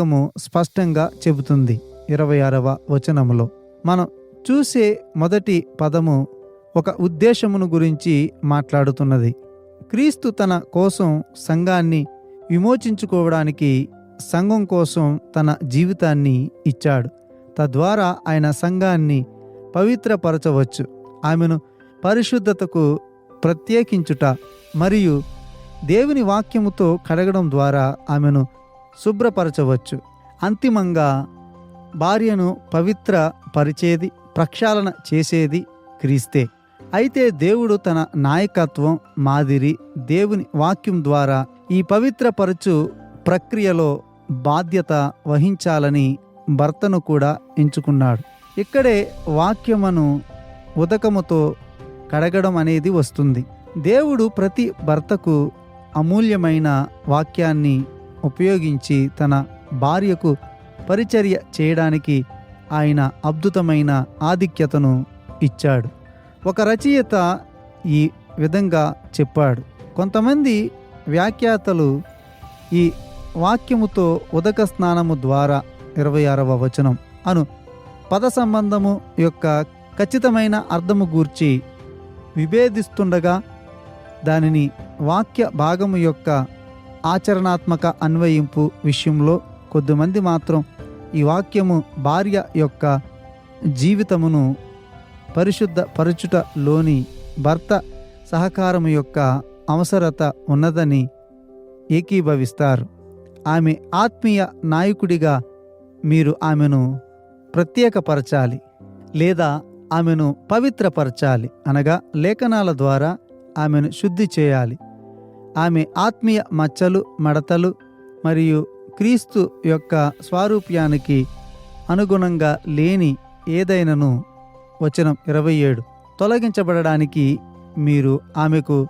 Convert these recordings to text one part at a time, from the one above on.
వాక్యము స్పష్టంగా చెబుతుంది. ఇరవై ఆరవ వచనములో మనం చూసే మొదటి పదము ఒక ఉద్దేశమును గురించి మాట్లాడుతున్నది. క్రీస్తు తన కోసం సంఘాన్ని విమోచించుకోవడానికి సంఘం కోసం తన జీవితాన్ని ఇచ్చాడు. తద్వారా ఆయన సంఘాన్ని పవిత్రపరచవచ్చు. ఆమెను పరిశుద్ధతకు ప్రత్యేకించుట మరియు దేవుని వాక్యముతో కడగడం ద్వారా ఆమెను శుభ్రపరచవచ్చు. అంతిమంగా భార్యను పవిత్ర పరిచేది ప్రక్షాళన చేసేది క్రీస్తే. అయితే దేవుడు తన నాయకత్వం మాదిరి దేవుని వాక్యం ద్వారా ఈ పవిత్రపరచు ప్రక్రియలో బాధ్యత వహించాలని భర్తను కూడా ఎంచుకున్నాడు. ఇక్కడే వాక్యమును ఉదకముతో కడగడం అనేది వస్తుంది. దేవుడు ప్రతి భర్తకు అమూల్యమైన వాక్యాన్ని ఉపయోగించి తన భార్యకు పరిచర్య చేయడానికి ఆయన అద్భుతమైన ఆధిక్యతను ఇచ్చాడు. ఒక రచయిత ఈ విధంగా చెప్పాడు. కొంతమంది వ్యాఖ్యాతలు ఈ వాక్యముతో ఉదక స్నానము ద్వారా ఇరవై ఆరవ వచనం అను పద సంబంధము యొక్క ఖచ్చితమైన అర్థము గూర్చి విభేదిస్తుండగా దానిని వాక్య భాగము యొక్క ఆచరణాత్మక అన్వయింపు విషయంలో కొద్దిమంది మాత్రం ఈ వాక్యము భార్య యొక్క జీవితమును పరిశుద్ధ పరచుటలోని భర్త సహకారము యొక్క అవసరత ఉన్నదని ఏకీభవిస్తారు. ఆమె ఆత్మీయ నాయకుడిగా మీరు ఆమెను ప్రత్యేకపరచాలి లేదా ఆమెను పవిత్రపరచాలి అనగా లేఖనాల ద్వారా ఆమెను శుద్ధి చేయాలి. ఆమె ఆత్మీయ మచ్చలు మడతలు మరియు క్రీస్తు యొక్క స్వారూప్యానికి అనుగుణంగా లేని ఏదైనను వచనం ఇరవై ఏడు. తొలగించబడడానికి మీరు ఆమెకు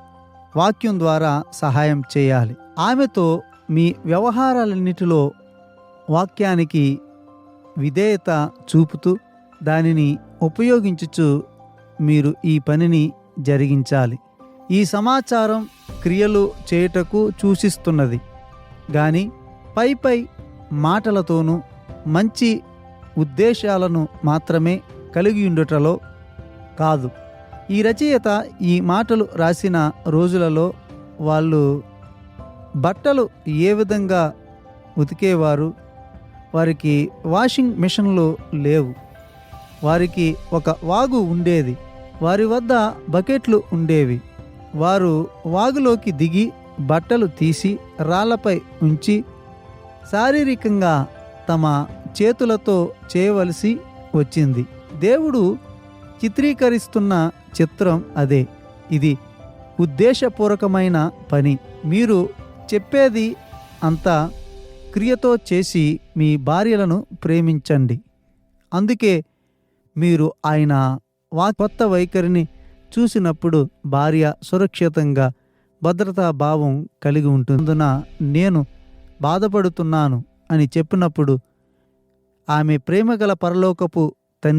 వాక్యం ద్వారా సహాయం చేయాలి. ఆమెతో మీ వ్యవహారాలన్నిటిలో వాక్యానికి విధేయత చూపుతూ దానిని ఉపయోగించుచు మీరు ఈ పనిని జరిగించాలి. ఈ సమాచారం క్రియలు చేయుటకు సూచిస్తున్నది గాని పై పై మాటలతోనూ మంచి ఉద్దేశాలను మాత్రమే కలిగి ఉండుటలో కాదు. ఈ రచయిత ఈ మాటలు రాసిన రోజులలో వాళ్ళు బట్టలు ఏ విధంగా ఉతికేవారు? వారికి వాషింగ్ మిషన్లు లేవు. వారికి ఒక వాగు ఉండేది. వారి వద్ద బకెట్లు ఉండేవి. వారు వాగులోకి దిగి బట్టలు తీసి రాళ్ళపై ఉంచి శారీరకంగా తమ చేతులతో చేయవలసి వచ్చింది. దేవుడు చిత్రీకరిస్తున్న చిత్రం అదే. ఇది ఉద్దేశపూర్వకమైన పని. మీరు చెప్పేది అంతా క్రియతో చేసి మీ భార్యలను ప్రేమించండి. అందుకే మీరు ఆయన వా కొత్త వైఖరిని చూసినప్పుడు భార్య సురక్షితంగా భద్రతా భావం కలిగి ఉంటుందున నేను బాధపడుతున్నాను అని చెప్పినప్పుడు ఆమె ప్రేమగల పరలోకపు